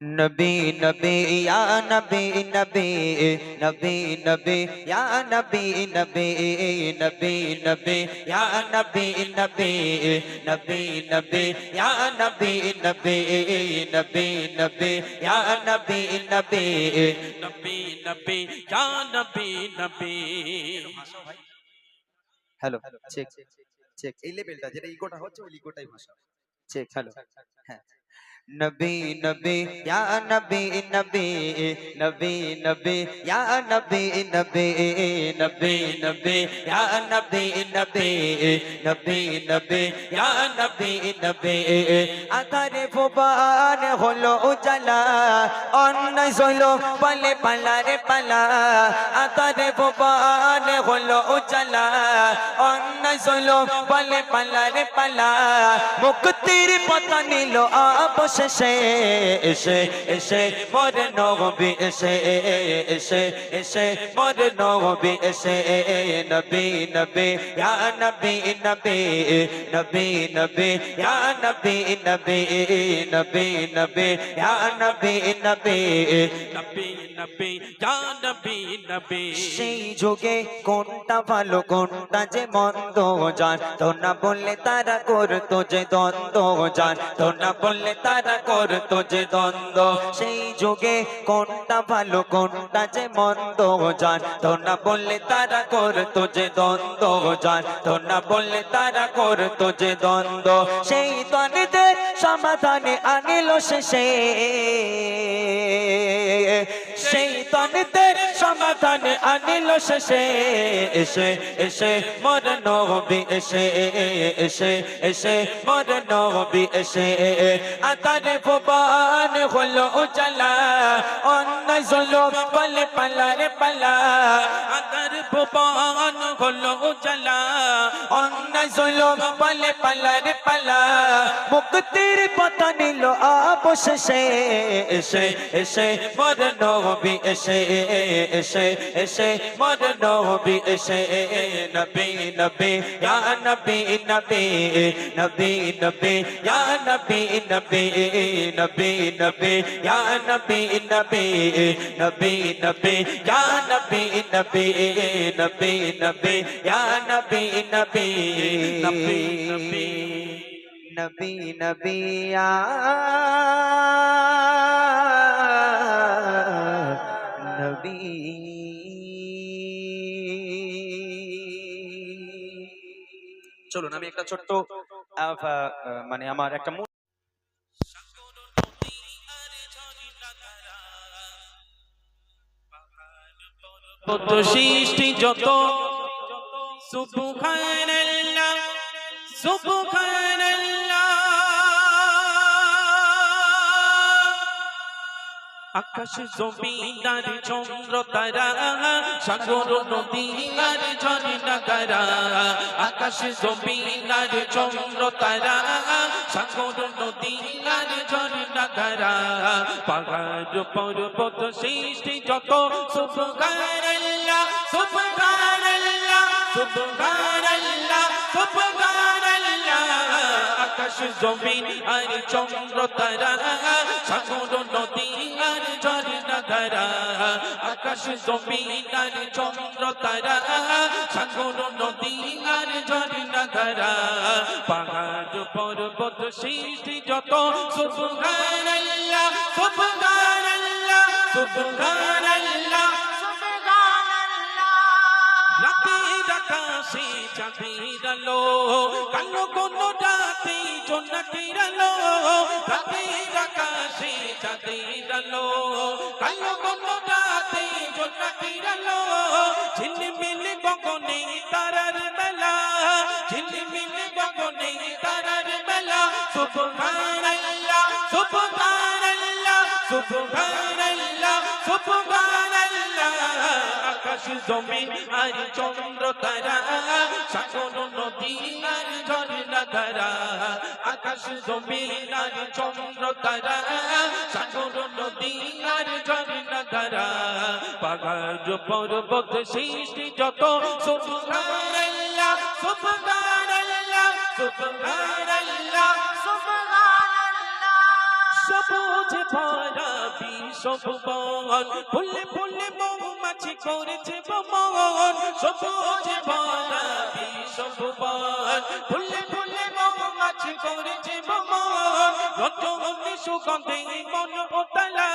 নবী নবী ইয়া নবী নবী নবী নবী ইয়া নবী নবী নবী নবী ইয়া নবী নবী নবী নবী ইয়া নবী নবী নবী নবী ইয়া নবী নবী নবী নবী ইয়া নবী নবী হ্যালো চেক চেক এই লেভেলটা যেটা ইগোটা হচ্ছে ওই ইগোটাই ভাষা চেক হ্যালো হ্যাঁ নবী নবী ইয়া নবী নবী নবী নবী ইয়া নবী নবী নবী নবী ইয়া নবী নবী নবী নবী ইয়া নবী নবী আধারে ভুবন হলো উজালা অন্যায় সইল পালে পালা রে পালা আধারে ভুবন হলো উজালা অন্যায় সইল পালে পালা রে পালা মুক্তির পথ নিল অবশেষে এসে এসে মোর নবী এসে এসে এসে মোর নবী এসে নবী নবী ইয়া নবী নবী নবী নবী ইয়া নবী নবী নবী নবী ইয়া নবী নবী নবী নবী ইয়া নবী নবী সেই যুগে কোনটা ভালো কোনটা যে মন্দ জান তো না বললে তারা করতো যে দ্বন্দ্ব জান তো না বললে তারা করতো যে দ্বন্দ্ব, সেই যুগে কোনটা ভালো, কোনটা যে মন্দ যান না বললে তারা করতো যে দ্বন্দ্ব যান না বললে তারা করতো যে দ্বন্দ্ব। সেই দ্বন্দ্বের সমাধানে আনিল শেষে সেই তনিতের সমাধানে আনিল শেষে। এসে এসে মর নবী এসে এসে এসে মর নবী এসে। আতারে ভুবন হলো উজালা অন্যায় জলো বলে পালা রে পালা। আদার ভুবন হলো উজালা অন্যায় জলো বলে পালা রে পালা। মুক্তির পথ নিল অবশেষে এসে এসে মর নবী এসে এসে এসে মর নবী এসে নবী নবী ইয়া নবী নবী নবী নবী ইয়া নবী নবী নবী নবী ইয়া নবী নবী নবী নবী ইয়া নবী নবী নবী নবী ইয়া নবী নবী নবী নবী নবী নবী আ। নবী। চলুন, আমি একটা ছোট্ট মানে আমার একটা সৃষ্টি যত সুবহানাল্লাহ সুবহানাল্লাহ আকাশ জমিন আর চন্দ্র তারা, সাগর নদী আর ঝর্ণা তারা। আকাশ জমিন আর চন্দ্র তারা, সাগর নদী আর ঝর্ণা তারা। পাহাড় পর্বত সৃষ্টি যত সুবহানাল্লাহ সুবহানাল্লাহ সুবহানাল্লাহ সুবহানাল্লাহ আকাশ জমিন আর চন্দ্র তারা, সাগর নদী আর ঝর্ণা ধারা আকাশ জমিন আর চন্দ্র তারা, সাগর নদী আর ঝর্ণা ধারা পাহাড় পর্বত সৃষ্টি যত সুবহানাল্লাহ সুবহানাল্লাহ সুবহানাল্লাহ রাতের আকাশে চাঁদের আলো, কালো কোন রাতে জোনাকির আলো রাতের আকাশে চাঁদের আলো কালো কোন রাতে জোনাকির আলো ঝিলমিল গগনে তারার বেলা, ঝিলমিল গগনে তারার বেলা। সুবহানাল্লাহ সুবহানাল্লাহ সুবহানাল্লাহ আকাশ জমিন আর চন্দ্র তারা, সাগর, নদী আর ঝর্ণা ধারা আকাশ জমিন আর চন্দ্র তারা, সাগর, নদী আর ঝর্ণা ধারা পাহাড় পর্বত সৃষ্টি যত সুবহানাল্লাহ সুবহানাল্লাহ সুবহানাল্লাহ। সবুজ ভরা বিশ্বভুবন ফুলে ফুলে মৌমাছি করেছে ভ্রমণ সবুজ ভরা বিশ্বভুবন ফুলে ফুলে মৌমাছি করেছে ভ্রমণ রজনী সুগন্ধে মন ওতলা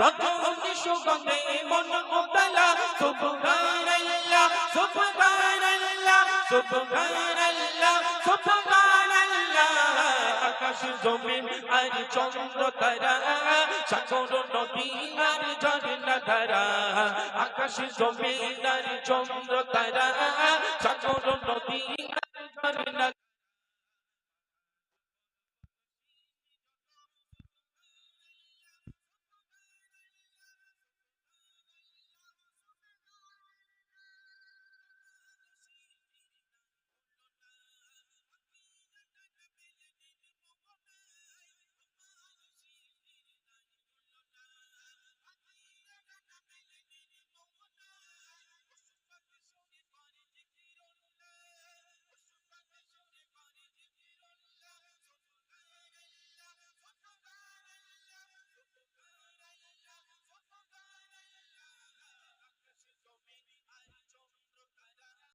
রজনী সুগন্ধে মন ওতলা সুবহানাল্লাহ সুবহানাল্লাহ সুবহানাল্লাহ সুবহানাল্লাহ আকাশ জমিন আর চন্দ্র তারা সাগর, নদী আর ঝর্ণা ধারা আকাশ জমিন আর চন্দ্র তারা সাগর, নদী